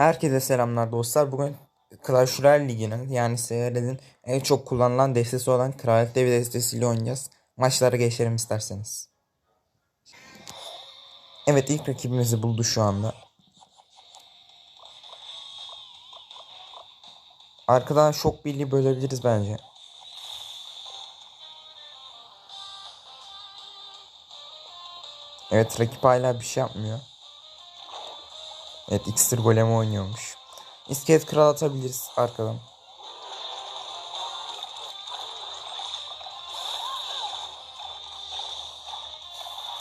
Herkese selamlar dostlar. Bugün Clash Royale Ligi'nin yani CR'nin en çok kullanılan destesi olan Kraliyet Devi destesiyle oynayacağız. Maçlara geçelim isterseniz. Evet ilk rakibimizi buldu şu anda. Arkadan şok birliği bölebiliriz bence. Evet rakip hala bir şey yapmıyor. Evet iksir golemi oynuyormuş. İskelet kral atabiliriz arkadan.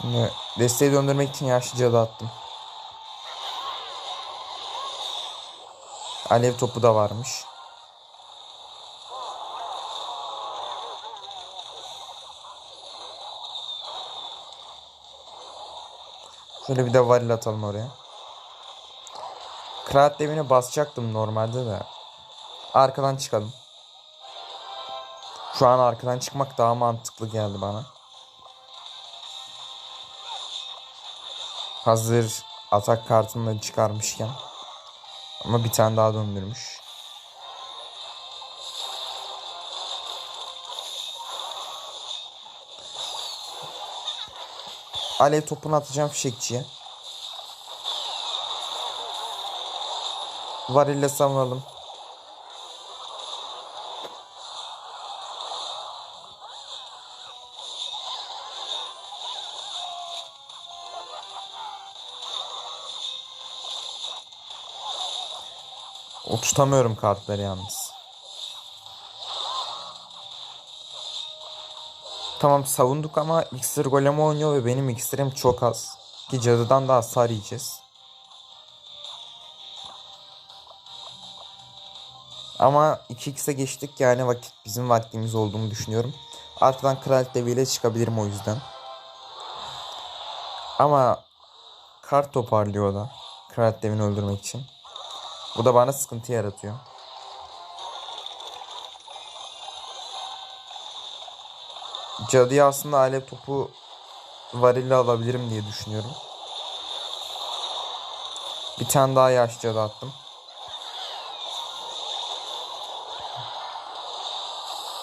Şimdi desteği döndürmek için yaşlı cadı attım. Alev topu da varmış. Şöyle bir de varil atalım oraya. Kıraat devine basacaktım normalde de. Arkadan çıkalım. Şu an arkadan çıkmak daha mantıklı geldi bana. Hazır atak kartını da çıkarmışken. Ama bir tane daha döndürmüş. Alev topunu atacağım fişekçiye. Varille savunalım. O tutamıyorum kartları yalnız. Tamam savunduk ama iksir golemi oynuyor ve benim iksirim çok az. Ki cadıdan da hasar yiyeceğiz. Ama 2x'e geçtik yani vakit bizim vaktimiz olduğunu düşünüyorum. Arkadan kraliyet deviyle çıkabilirim o yüzden. Ama kart toparlıyor da. Kraliyet devini öldürmek için. Bu da bana sıkıntı yaratıyor. Cadıya aslında alev topu varille alabilirim diye düşünüyorum. Bir tane daha yaş cadı attım.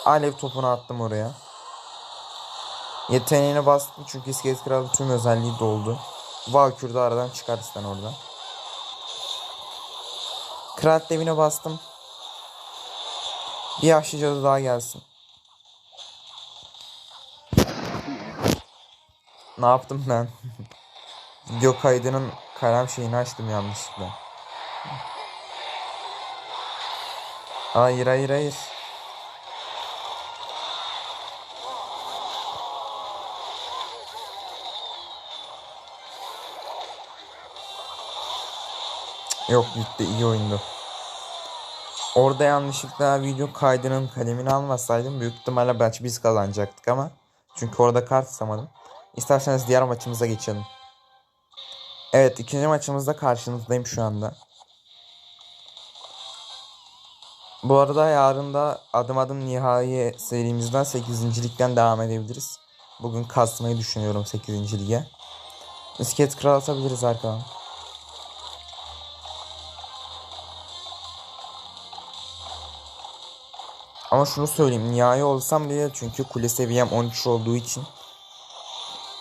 Alev topunu attım oraya. Yeteneğine bastım çünkü iskelet kralı tüm özelliği doldu. Valkür de aradan çıkarırsan orada. Kral devine bastım. Bir yaşlı cadı daha gelsin. Ne yaptım ben? Video kaydının kalem şeyini açtım yanlışlıkla. Hayır hayır hayır. Yok gitti iyi oyundu. Orada yanlışlıkla video kaydının kalemini almasaydım büyük ihtimalle belki biz kazanacaktık ama çünkü orada kart tutamadım. İsterseniz diğer maçımıza geçelim. Evet ikinci maçımızda karşınızdayım şu anda. Bu arada yarın da adım adım nihai serimizden 8. ligden devam edebiliriz. Bugün kasmayı düşünüyorum 8. lige. Misket kral atabiliriz arkadan. Ama şunu söyleyeyim nihai olsam bile çünkü kule seviyem 13 olduğu için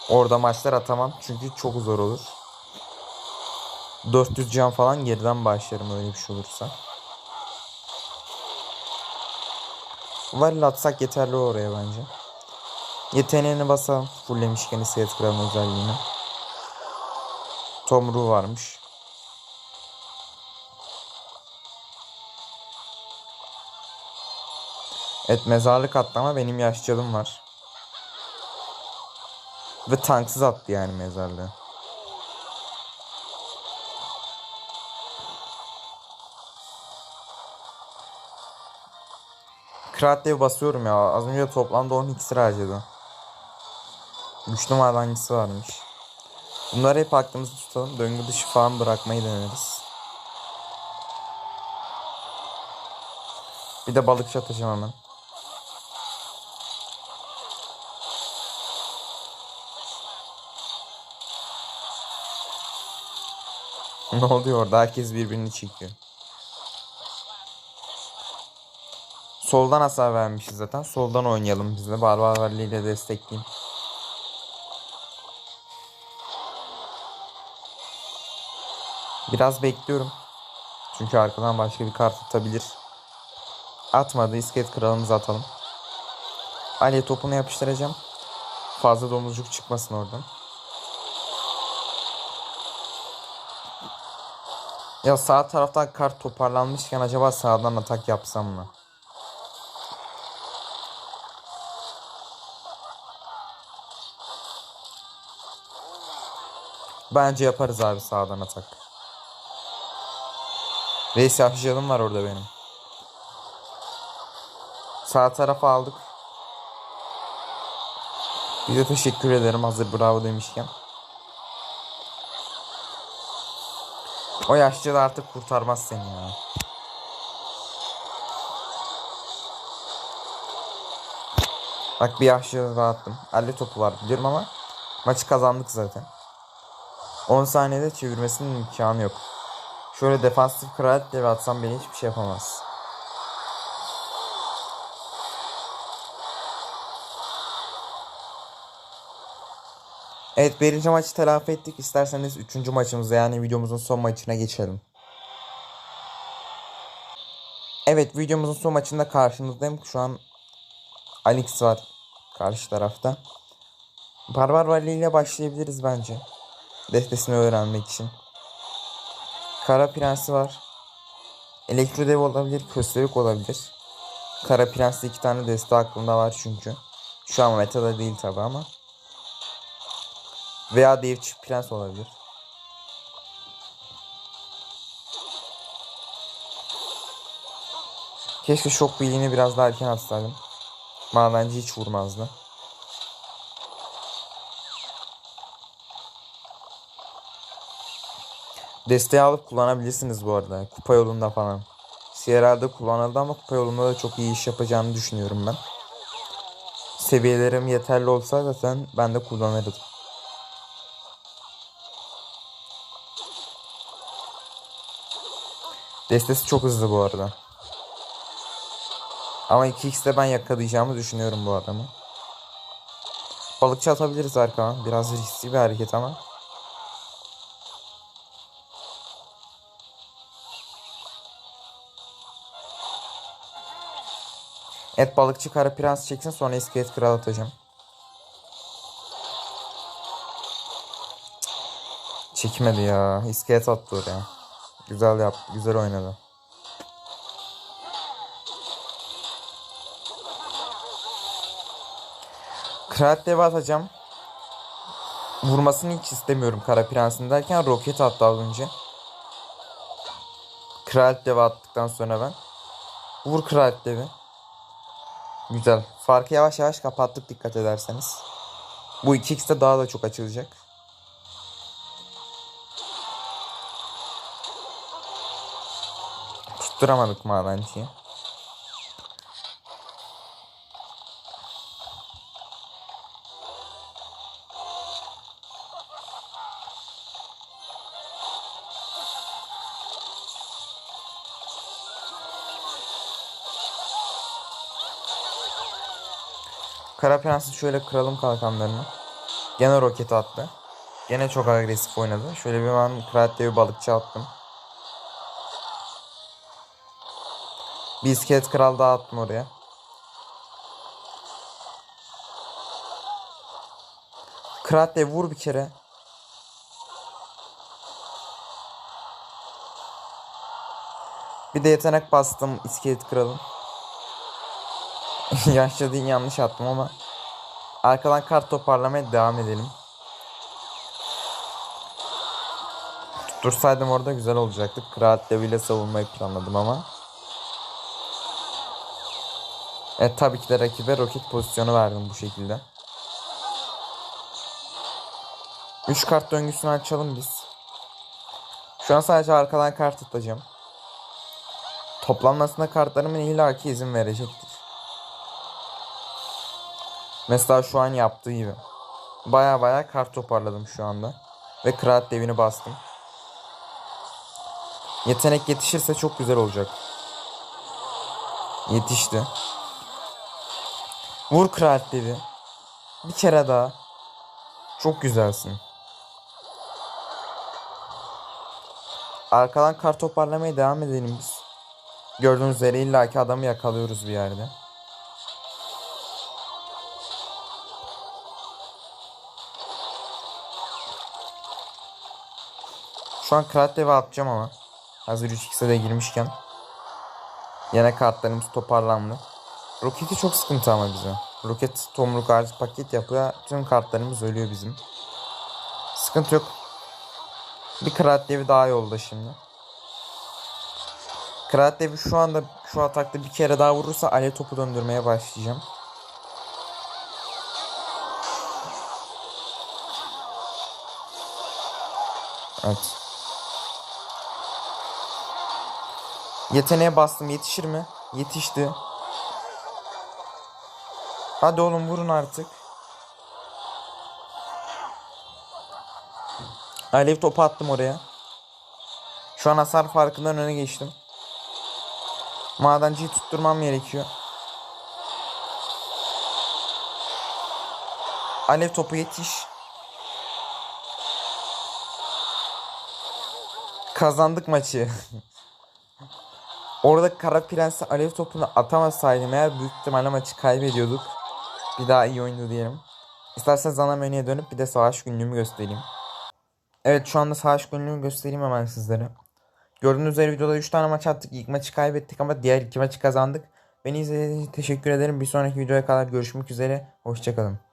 orada maçlar atamam çünkü çok zor olur. 400 can falan geriden başlarım öyle bir şey olursa. Varil atsak yeterli oraya bence. Yeteneğini basalım. Fulllemişken iskelet kralın özelliğini. Tomruğu varmış. Evet mezarlık atlama benim yaşçılım var. Ve tanksız attı yani mezarlığı. Kıraatleri basıyorum ya. Az önce toplamda 10 iksir harcadı. Güçlü madencisi varmış. Bunları hep aklımızda tutalım. Döngü dışı falan bırakmayı deneriz. Bir de balıkçı atacağım hemen. Ne oluyor orada? Herkes birbirini çekiyor. Soldan hasar vermişiz zaten. Soldan oynayalım biz de. Barbar ile destekleyeyim. Biraz bekliyorum. Çünkü arkadan başka bir kart atabilir. Atmadı. İskelet kralımızı atalım. Ali'ye topunu yapıştıracağım. Fazla domuzcuk çıkmasın oradan. Ya sağ taraftan kart toparlanmışken acaba sağdan atak yapsam mı? Bence yaparız abi sağdan atak. Reis yapışalım var orada benim. Sağ tarafa aldık. Bir de teşekkür ederim hazır bravo demişken. O yaşlı da artık kurtarmaz seni ya. Bak bir yaşlı rahattım. 50 topu var biliyorum ama maçı kazandık zaten. 10 saniyede çevirmesinin imkanı yok. Şöyle defansif kraliyet devi atsam beni hiçbir şey yapamaz. Evet birinci maçı telafi ettik. İsterseniz üçüncü maçımıza yani videomuzun son maçına geçelim. Evet videomuzun son maçında karşınızdayım. Şu an Alex var karşı tarafta. Barbar Valley ile başlayabiliriz bence. Destesini öğrenmek için. Kara Prensi var. Elektro Dev olabilir, Köstebek olabilir. Kara Prens'te iki tane deste aklımda var çünkü. Şu an metada değil tabi ama. Veya Çift Prens olabilir. Keşke şok birliğini biraz daha erken atsaydım. Madenci hiç vurmazdı. Desteği alıp kullanabilirsiniz bu arada. Kupa yolunda falan. CRL'de kullanıldı ama kupa yolunda da çok iyi iş yapacağını düşünüyorum ben. Seviyelerim yeterli olsa zaten ben de kullanırdım. Destesi çok hızlı bu arada. Ama 2x'de ben yakalayacağımı düşünüyorum bu adamı. Balıkçı atabiliriz arkadan. Biraz riskli bir hareket ama. Evet balıkçı kara prens çeksin sonra iskelet kral atacağım. Çekmedi ya. İskelet attı oraya. Güzel yap, güzel oynadı. Kral dev atacağım. Vurmasını hiç istemiyorum Kara Prens'in derken roket attı az önce. Kral dev attıktan sonra ben. Vur Kral devi. Güzel. Farkı yavaş yavaş kapattık dikkat ederseniz. Bu 2x'te daha da çok açılacak. Tutturamadık madenciyi. Kara Prens'i şöyle kıralım kalkanlarını. Gene roket attı. Gene çok agresif oynadı. Şöyle bir ben Kıraat'te bir balıkçı attım. Bir iskelet kral daha attım oraya. Kıraat'te vur bir kere. Bir de yetenek bastım iskelet kralın. Yaşlı yanlış attım ama arkadan kart toparlamaya devam edelim. Tuttursaydım orada güzel olacaktı. Kıraat deviyle savunmayı planladım ama. Evet tabii ki de rakibe roket pozisyonu verdim bu şekilde. 3 kart döngüsünü açalım biz. Şu an sadece arkadan kart atacağım. Toplanmasına kartlarımın illaki izin verecektir. Mesela şu an yaptığı gibi. Baya baya kart toparladım şu anda. Ve kıraat devini bastım. Yetenek yetişirse çok güzel olacak. Yetişti. Vur kraliyetleri. Bir kere daha. Çok güzelsin. Arkadan kar toparlamaya devam edelim biz. Gördüğünüz üzere illaki adamı yakalıyoruz bir yerde. Şu an krat devi atacağım ama. Hazır 3x'e de girmişken. Yine kartlarımız toparlandı. Roketi çok sıkıntı ama bize. Roket tomruk artı paket yapıyor. Tüm kartlarımız ölüyor bizim. Sıkıntı yok. Bir krat devi daha yolda şimdi. Krat devi şu anda şu atakta bir kere daha vurursa alev topu döndürmeye başlayacağım. Evet. Yeteneğe bastım yetişir mi? Yetişti. Hadi oğlum vurun artık. Alev topu attım oraya. Şu an hasar farkından öne geçtim. Madenciyi tutturmam gerekiyor. Alev topu yetiş. Kazandık maçı. Orada Kara Prens'e alev topunu atamasaydım eğer büyük ihtimalle maçı kaybediyorduk. Bir daha iyi oyundu diyelim. İsterseniz ana menüye dönüp bir de savaş günlüğümü göstereyim. Evet şu anda savaş günlüğümü göstereyim hemen sizlere. Gördüğünüz üzere videoda 3 tane maç attık. İlk maçı kaybettik ama diğer iki maçı kazandık. Beni izlediğiniz için teşekkür ederim. Bir sonraki videoya kadar görüşmek üzere. Hoşçakalın.